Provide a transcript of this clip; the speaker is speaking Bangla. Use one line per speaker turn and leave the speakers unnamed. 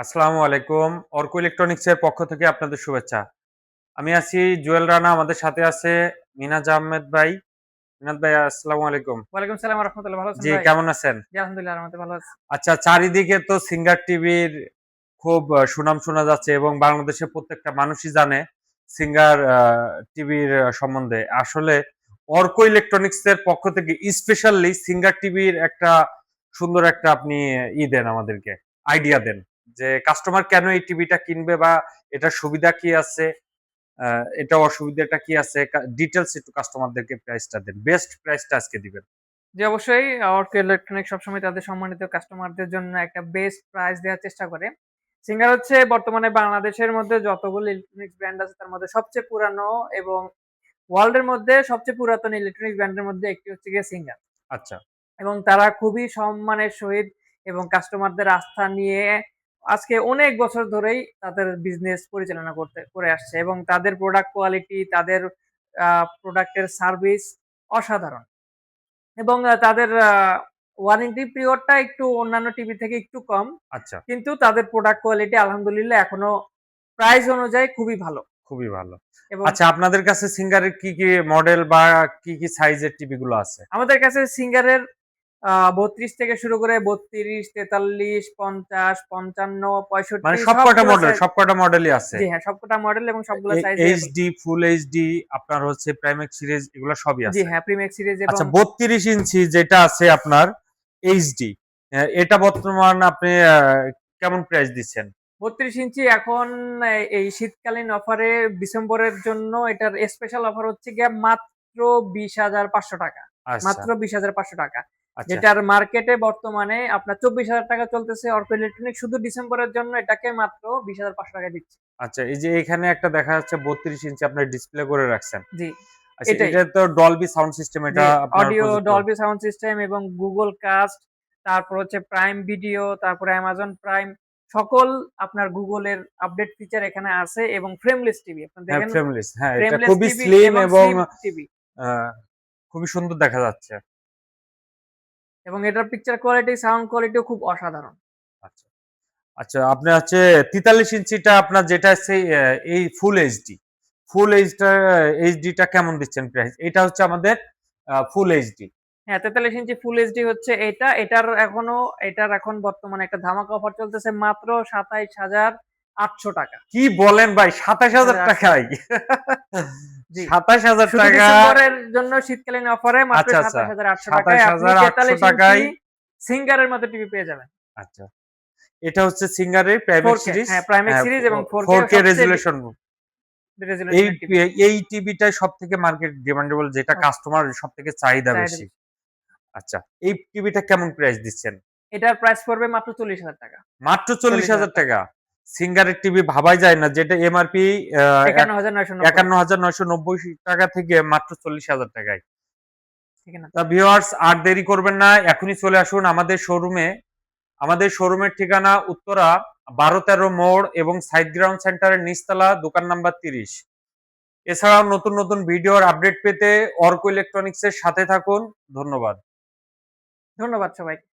আসসালামু আলাইকুম। অর্ক ইলেকট্রনিক্স এর পক্ষ থেকে আপনাদের শুভেচ্ছা। আমি আছি জুয়েল রানা আমাদের সাথে আছে মিনাজ আহমেদ ভাই। মিনাজ ভাই আসসালামু আলাইকুম।
ওয়ালাইকুম সালাম রহমতুল্লাহ ভালো আছেন
জি কেমন আছেন?
জি আলহামদুলিল্লাহ রহমতে ভালো আছি।
আচ্ছা চারিদিকে তো সিঙ্গার টিভির খুব সুনাম শোনা যাচ্ছে এবং বাংলাদেশের প্রত্যেকটা মানুষই জানে সিঙ্গার টিভির সম্বন্ধে। আসলে অর্ক ইলেকট্রনিক্স এর পক্ষ থেকে স্পেশালি সিঙ্গার টিভির একটা সুন্দর একটা আপনি ই দেন আমাদেরকে আইডিয়া দেন। যে কাস্টমার কেন এই টিভিটা কিনবে বা এটার সুবিধা কি আছে এটা অসুবিধাটা কি আছে ডিটেলস একটু কাস্টমারদেরকে প্রাইসটা দেন বেস্ট প্রাইসটা আজকে দিবেন।
যে অবশ্যই অর্ক ইলেকট্রনিক সবসময় তাদের সম্মানিত কাস্টমারদের জন্য একটা বেস্ট প্রাইস দেওয়ার চেষ্টা করে। সিঙ্গার হচ্ছে বর্তমানে বাংলাদেশের মধ্যে যতগুলো ইলেকট্রনিক্স ব্র্যান্ড আছে তার মধ্যে সবচেয়ে পুরানো এবং ওয়ার্ল্ডের মধ্যে সবচেয়ে পুরাতন ইলেকট্রনিক্স ব্র্যান্ডের মধ্যে একটি হচ্ছে গিয়ে সিঙ্গার
আচ্ছা।
এবং তারা খুবই সম্মানের সহিত এবং কাস্টমারদের আস্থা নিয়ে আজকে অনেক বছর ধরেই তাদের বিজনেস পরিচালনা করতে করে আসছে এবং তাদের প্রোডাক্ট কোয়ালিটি তাদের প্রোডাক্টের সার্ভিস অসাধারণ। এবং তাদের ওয়ারেন্টি পিরিয়ডটা একটু অন্যান্য টিভি থেকে একটু কম।
আচ্ছা।
কিন্তু তাদের প্রোডাক্ট কোয়ালিটি আলহামদুলিল্লাহ এখনও প্রাইস অনুযায়ী খুবই ভালো।
খুবই ভালো।
এবং
আচ্ছা আপনাদের কাছে সিঙ্গারের কি কি মডেল বা কি কি সাইজের টিভি গুলো আছে?
আমাদের কাছে সিঙ্গারের বত্রিশ থেকে শুরু করে বত্রিশ তেতাল্লিশ পঞ্চাশ পঞ্চান্ন পঁয়ষট্টি
মানে সবকটা মডেল সবকটা মডেলই আছে।
জি হ্যাঁ সবকটা মডেল এবং সবগুলো সাইজ
এইচডি ফুল এইচডি আপনার হচ্ছে প্রাইমেক্স সিরিজ এগুলো সবই
জি
আছে।
হ্যাঁ প্রিমেক্স সিরিজ এবং
আচ্ছা বত্রিশ ইঞ্চি যেটা আছে আপনার এইচডি এটা বর্তমান আপনি কেমন প্রাইস দিচ্ছেন?
বত্রিশ ইঞ্চি এখন এই- শীতকালীন অফারে ডিসেম্বরের জন্য এটার স্পেশাল অফার হচ্ছে গিয়ে মাত্র বিশ হাজার পাঁচশো টাকা।
আচ্ছা।
মাত্র বিশ হাজার পাঁচশো টাকা। যেটার মার্কেটে বর্তমানে আপনার চব্বিশ হাজার টাকা চলতেছে অর্ক ইলেকট্রনিক শুধু ডিসেম্বরের জন্য এটাকে মাত্র বিশ হাজার পাঁচশো টাকা দিচ্ছে।
আচ্ছা এই যে এখানে একটা দেখা যাচ্ছে বত্রিশ ইঞ্চি আপনার ডিসপ্লে করে রাখছেন।
জি
আচ্ছা। এটা তো ডলবি সাউন্ড সিস্টেম এটা
অডিও ডলবি সাউন্ড সিস্টেম এবং গুগল কাস্ট তারপর হচ্ছে প্রাইম ভিডিও তারপরে অ্যামাজন প্রাইম সকল আপনার গুগলের আপডেট ফিচার এখানে আছে এবং ফ্রেমলেস টিভি আপনি দেখেন
ফ্রেমলেস হ্যাঁ এটা খুবই স্লিম এবং খুবই সুন্দর দেখা যাচ্ছে।
এবং এটার পিকচার কোয়ালিটি সাউন্ড কোয়ালিটিও খুব অসাধারণ।
আচ্ছা। আচ্ছা আপনার হচ্ছে তেতাল্লিশ ইঞ্চিটা আপনার যেটা সেই এই ফুল এইচডি ফুল এইচটা এইচডিটা কেমন দিচ্ছেন প্রাইস এটা হচ্ছে আমাদের ফুল এইচডি
হ্যাঁ তেতাল্লিশ ইঞ্চি ফুল এইচডি হচ্ছে এটা। এটার এখনও এটার এখন বর্তমানে একটা ধামাকা অফার চলতেছে মাত্র সাতাইশ হাজার আটশো টাকা।
কি বলেন ভাই সাতাশ হাজার
আচ্ছা।
টাকায়। সাতাশ হাজার টাকা।
জন্য শীতকালীন অফারে মাত্র
আচ্ছা, আচ্ছা।
সাতাশ হাজার আটশো টাকায় আপনি
টাকায়-
সিঙ্গারের মতো টিভি পেয়ে যাবেন।
আচ্ছা। এটা হচ্ছে সিঙ্গারের
4K
সিরিজ
হ্যাঁ সিরিজ এবং
রেজুলেশন এই এই টিভিটাই সব থেকে মার্কেট ডিমান্ডেবল যেটা কাস্টমার সব থেকে চাহিদা বেশি। আচ্ছা এই টিভিটা কেমন প্রাইস দিচ্ছেন?
এটার প্রাইস পড়বে মাত্র চল্লিশ হাজার টাকা।
মাত্র চল্লিশ
40,000
হাজার টাকা। সিঙ্গারের টিভি ভাবাই যায় না যেটা এমআরপি
একান্ন হাজার নয়শো
নব্বই। টাকা থেকে মাত্র চল্লিশ হাজার টাকায়। তা ভিউয়ার্স আর দেরি করবেন না এখনই চলে আসুন আমাদের শোরুমে আমাদের শোরুমের ঠিকানা উত্তরা বারো তেরো মোড় এবং সাইড গ্রাউন্ড সেন্টারের নিচতলা দোকান নাম্বার তিরিশ। এছাড়াও নতুন নতুন ভিডিওর আপডেট পেতে অর্ক ইলেকট্রনিক্স এর সাথে থাকুন। ধন্যবাদ।
ধন্যবাদ সবাইকে।